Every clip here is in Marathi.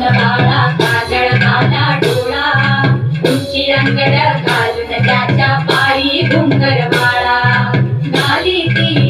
काजून बाला डोळा. तुमची रंगड घालून त्याच्या पायी घुंगर बाळा घाली ती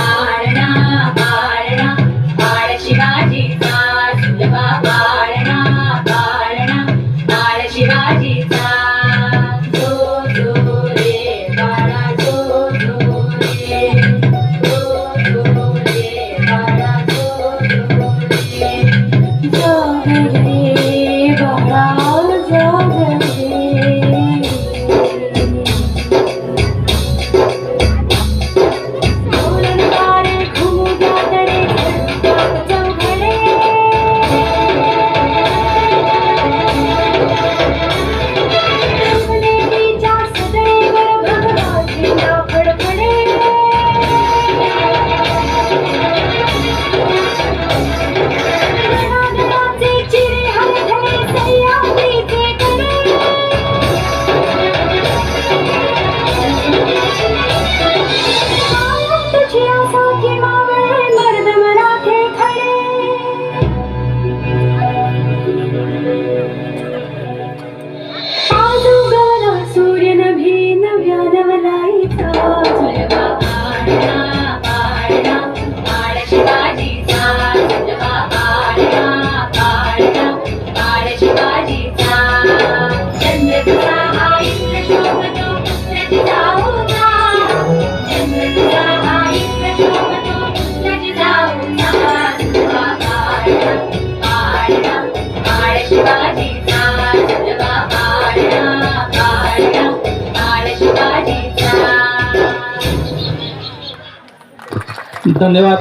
Então deu a...